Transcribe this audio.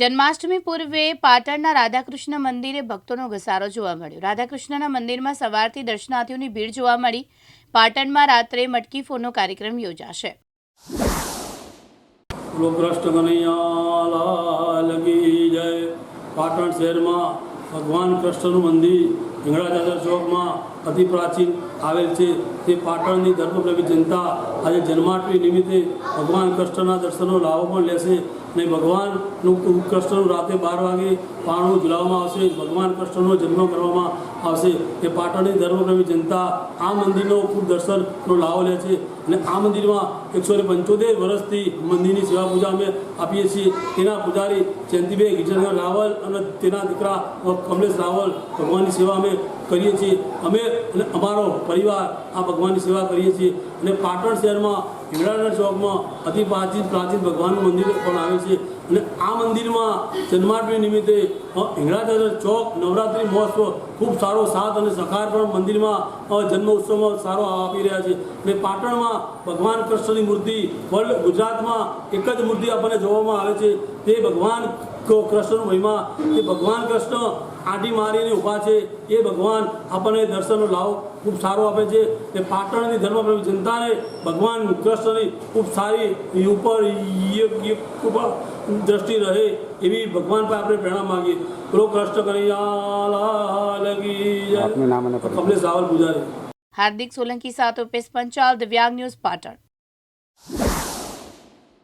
જન્માષ્ટમી પૂર્વે પાટણના રાધાકૃષ્ણ મંદિરે ભક્તોનો ઘસારો જોવા મળ્યો. રાધાકૃષ્ણના મંદિરમાં સવારથી દર્શનાર્થીઓની ભીડ જોવા મળી. પાટણમાં રાત્રે મટકી ફોડનો કાર્યક્રમ યોજાશે. પાટણ શહેરમાં ભગવાન કૃષ્ણનું મંદિર હિંગળાજાદર ચોકમાં અતિ પ્રાચીન આવેલ છે. તે પાટણની ધર્મપ્રેમી જનતા આજે જન્માષ્ટમી નિમિત્તે ભગવાન કૃષ્ણના દર્શનનો લાભો પણ લેશે. અને ભગવાનનું કૃષ્ણનું રાતે બાર વાગે પાણું ઝુલાવવામાં આવશે, ભગવાન કૃષ્ણનો જન્મ કરવામાં આવશે. એ પાટણની ધર્મપ્રેમી જનતા આ મંદિરનો ખૂબ દર્શનનો લાવો લે છે અને આ મંદિરમાં એકસો ને પંચોતેર વર્ષથી મંદિરની સેવા પૂજા અમે આપીએ છીએ. તેના પૂજારી જયંતિભાઈ ગિરધર રાવલ અને તેના દીકરા કમલેશ રાવલ ભગવાનની સેવા અમે કરીએ છીએ. અમે અને અમારો પરિવાર આ ભગવાનની સેવા કરીએ છીએ. અને પાટણ શહેરમાં હિંગળાનગર ચોકમાં અતિ પ્રાચીન પ્રાચીન ભગવાનનું મંદિર પણ આવે છે. અને આ મંદિરમાં જન્માષ્ટમી નિમિત્તે અ, ચોક નવરાત્રિ મહોત્સવ ખૂબ સારો સાથ અને સહકાર પણ મંદિરમાં અ, જન્મ ઉત્સવમાં સારો આપી રહ્યા છે. અને પાટણમાં ભગવાન કૃષ્ણની મૂર્તિ વર્લ્ડ ગુજરાતમાં એક જ મૂર્તિ આપણને જોવામાં આવે છે. તે ભગવાન કૃષ્ણનો મહિમા તે ભગવાન કૃષ્ણ આંટી મારીને ઊભા છે એ ભગવાન આપણને દર્શનનો લાભ ખૂબ સારો આપે છે. એ પાટણની ધર્મપ્રેમી જનતાને ભગવાન કૃષ્ણની ખૂબ સારી ઉપર ય- દ્રષ્ટિ રહે એવી ભગવાન પર આપણે પ્રેરણા માગીએ. પ્રો કૃષ્ણ કરી લાલ સાવલ પૂજારી. હાર્દિક સોલંકી સાથે ઉપેશ પંચાલ દિવ્યાંગ ન્યૂઝ પાટણ.